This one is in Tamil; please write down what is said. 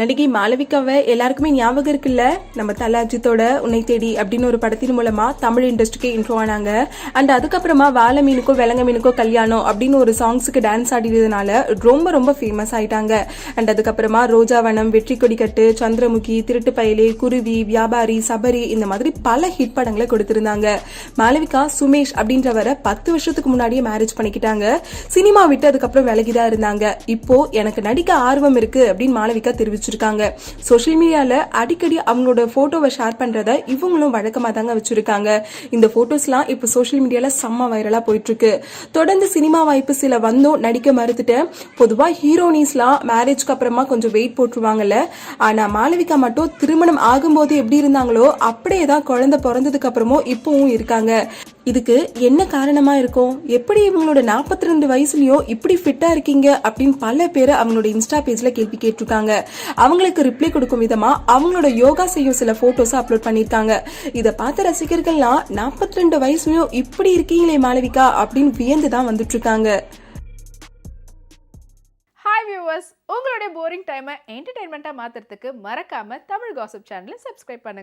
நடிகை மாளவிகாவை எல்லாருக்குமே ஞாபகம் இருக்குல்ல? நம்ம தல அஜித்தோட உன்னை தேடி அப்படின்னு ஒரு படத்தின் மூலமா தமிழ் இண்டஸ்ட்ரிக்கு இன்ட்ரோ ஆனாங்க. அண்ட் அதுக்கப்புறமா வாழை மீனுக்கோ விலங்க மீனுக்கோ கல்யாணம் அப்படின்னு ஒரு சாங்ஸுக்கு டான்ஸ் ஆடினதுனால ரொம்ப ரொம்ப ஃபேமஸ் ஆயிட்டாங்க. அண்ட் அதுக்கப்புறமா ரோஜாவனம் வெற்றி கொடிக்கட்டு சந்திரமுகி திருட்டு பயலே குருவி வியாபாரி சபரி இந்த மாதிரி பல ஹிட் படங்களை கொடுத்திருந்தாங்க. மாளவிகா சுமேஷ் அப்படின்றவரை பத்து வருஷத்துக்கு முன்னாடியே மேரேஜ் பண்ணிக்கிட்டாங்க. சினிமா விட்டு அதுக்கப்புறம் விலகிதான் இருந்தாங்க. இப்போ எனக்கு நடிக்க ஆர்வம் இருக்கு அப்படின்னு மாளவிகா வச்சிருக்காங்க. சோஷியல் மீடியால அடிக்கடி அவங்களோட போட்டோவை ஷேர் பண்றத இவங்களும் வழக்கமா தாங்க வச்சிருக்காங்க. இந்த போட்டோஸ்லாம் இப்போ சோஷியல் மீடியால செம்ம வைரலா போயிட்டு இருக்கு தொடர்ந்து சினிமா வாய்ப்பு சில வந்தும் நடிக்க மறுத்துட்டு பொதுவா ஹீரோனிஸ்லாம் மேரேஜ்க்கு அப்புறமா கொஞ்சம் வெயிட் போட்டுருவாங்கல்ல. ஆனா மாளவிகா மட்டும் திருமணம் ஆகும்போது எப்படி இருந்தாங்களோ அப்படியே தான் குழந்தை பிறந்ததுக்கு அப்புறமும் இப்பவும் இருக்காங்க. இதுக்கு என்ன காரணமா இருக்கும்? எப்படி இவங்களோட 42 ரெண்டு வயசுலயும் இப்படி ஃபிட்டா இருக்கீங்க? அப்படின்னு பல பேர் அவங்களோட இன்ஸ்டா பேஜ்ல கேள்வி கேட்டிருக்காங்க. அவங்களுக்கு ரிப்ளை கொடுக்கும் விதமாக அவங்களோட யோகா செய்யும் சில ஃபோட்டோஸை அப்லோட் பண்ணியிருக்காங்க இதை பார்த்த ரசிகர்கள்லாம் 42 ரெண்டு வயசுலையும் இப்படி இருக்கீங்களே மாளவிகா அப்படின்னு வியந்து தான் வந்துட்டு இருக்காங்க. ஹாய் வியூவர்ஸ் உங்களுடைய போரிங் டைமை என்டர்டைன்மெண்ட்டாக மாற்றுறதுக்கு மறக்காமல் தமிழ் காசப் சேனலை சப்ஸ்கிரைப் பண்ணுங்கள்